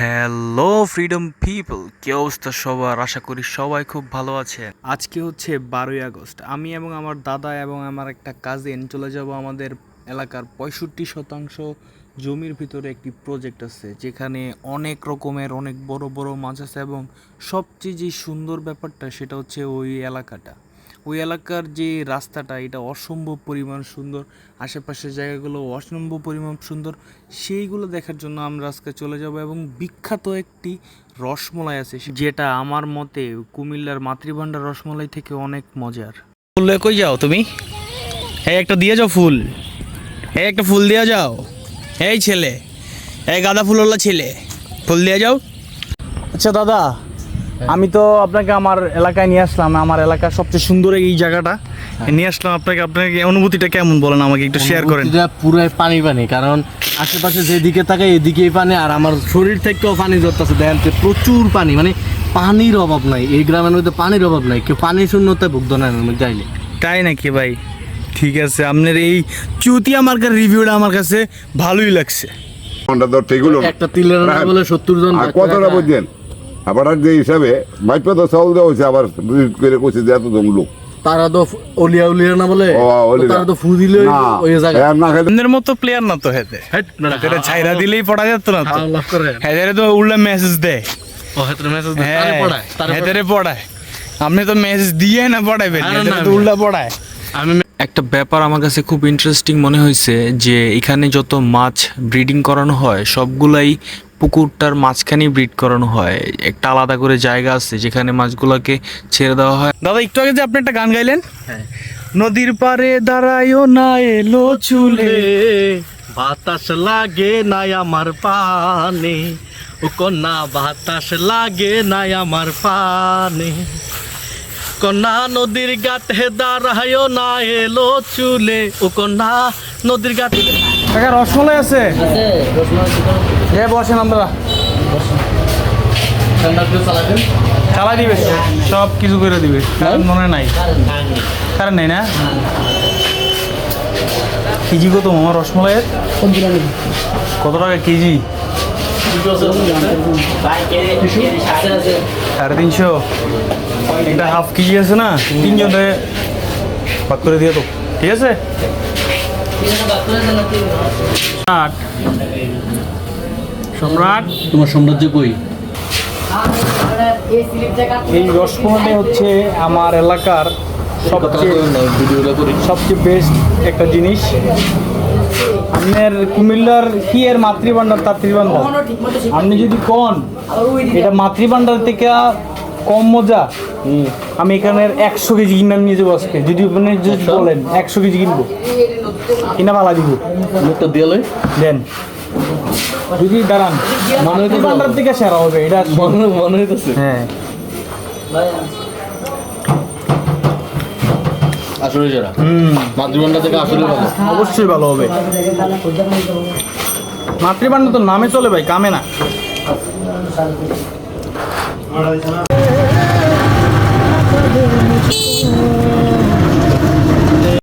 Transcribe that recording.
Hello freedom people কি অবস্থা সবার? আশা করি সবাই খুব ভালো আছে আজকে হচ্ছে বারোই আগস্ট। আমি এবং আমার দাদা এবং আমার একটা কাজিন চলে যাব আমাদের এলাকার পঁয়ষট্টি শতাংশ জমির ভিতরে একটি প্রজেক্ট আছে, যেখানে অনেক রকমের, অনেক বড় বড় মাছ আছে এবং সবচেয়ে যে সুন্দর ব্যাপারটা সেটা হচ্ছে ওই এলাকাটা। ওই এলাকার যে রাস্তাটা এটা অসম্ভব পরিমাণ সুন্দর। আশেপাশের জায়গাগুলো অসম্ভব পরিমাণ সুন্দর। সেইগুলো দেখার জন্য আমরা আজকে চলে যাব এবং বিখ্যাত একটি রসমলাই আছে যেটা আমার মতে কুমিল্লার মাতৃভাণ্ডার রসমলাই থেকে অনেক মজার। ফুল কই যাও তুমি? এই একটা দিয়ে যাও ফুল। এই একটা ফুল দিয়ে যাও। এই ছেলে এই গাঁদা ফুলওয়ালা ছেলে। ফুল দিয়ে যাও। আচ্ছা দাদা আমি তো আপনাকে আমার এলাকায় নিয়ে আসলাম আমার এলাকার সবচেয়ে সুন্দর এই জায়গাটা। নিয়ে আসলাম আপনাকে আপনাকে অনুভূতিটা কেমন বলেন আমাকে একটু শেয়ার করেন। পুরাই পানি পানি কারণ আশেপাশে যেদিকে থাকে এদিকেই পানি আর আমার শরীর থেকেও পানি ধরতেছে। দেখেন প্রচুর পানি মানে পানির অভাব নাই এই গ্রামের মধ্যে পানির অভাব নাই কেউ পানি শূন্যতায় ভুগত না মধ্যে আইলে। তাই নাকি ভাই? ঠিক আছে আপনার এই চুতিয়া মার্কার রিভিউটা আমার কাছে ভালোই লাগছে। একটা তিলের বলে সত্তর জন কতটা বুঝছেন আবার আর যে হিসাবে বাইপে তো চাউল দেওয়া হয়েছে আবার করে কইছে যে এত জন লোক। তারা তো অলিয়া উলিয়া না বলে? তারা তো ফু দিলে ওই হ্যাঁ, আপনার মতো প্লেয়ার না তো হেতে এটা ছাইরা দিলেই পড়া যেত না তো। করে। হেদের তো উল্টা মেসেজ দেয়। ও হেতরে মেসেজ দেয়। তারে হ্যাঁ পড়ায় তারে পড়ায়। পড়ায়। আপনি তো মেসেজ দিয়ে না পড়াইবেন আরে তো উল্টা পড়ায়। আমি একটা ব্যাপার আমার কাছে খুব ইন্টারেস্টিং মনে হয়েছে যে এখানে যত মাছ ব্রিডিং করানো হয় সবগুলাই পুকুরটার মাঝখানেই ব্রিড করানো হয়। একটা আলাদা করে জায়গা আছে যেখানে মাছগুলোকে ছেড়ে দেওয়া হয়। দাদা একটু আগে যে আপনি একটা গান গাইলেন? হ্যাঁ। নদীর পারে দাঁড়ায়ও না এলো চুলে। বাতাস লাগে নাই আমার পানে। ও কন্যা বাতাস লাগে নাই আমার পানে। কন্যা নদীর গাতে দাঁড়ায়ও না এলো চুলে। ও কন্যা নদীর গাতে কাকা রসমলাই আছে? এ বসেন আমরা। চালাই দিবে সব কিছু করে দিবে। কারণ মনে নাই। কারণ নেই। না? কেজি কত আমার রসমলাইয়ের? কত টাকা কেজি? সাড়ে তিনশো। একটা হাফ কেজি আছে না? তিনজনে ভাগ করে দিয়ে তো ঠিক আছে? সম্রাট। সম্রাট? তোমার সাম্রাজ্য কই? এই রসমলাই হচ্ছে আমার এলাকার সবচেয়ে সবচেয়ে বেস্ট একটা জিনিস। আপনার কুমিল্লার কি এর মাতৃভাণ্ডার? তাতৃভাণ্ডার আপনি যদি কন এটা মাতৃভাণ্ডার থেকে কম মজা। আমি এখানের একশো কেজি কিনে নিয়ে যাব আজকে। যদি আপনি যদি বলেন একশো কেজি কিনবো। কিনা পালা দিব। মুখটা দিয়ে লই। দেন। যদি দাঁড়ান মাতৃভাণ্ডার থেকে সেরা হবে এটা মনে মনে হইতেছে। হ্যাঁ। আসলে যারা। হুম। থেকে আসলে ভালো। অবশ্যই ভালো হবে। মাতৃভাণ্ডার তো নামে চলে ভাই কামে না। うん。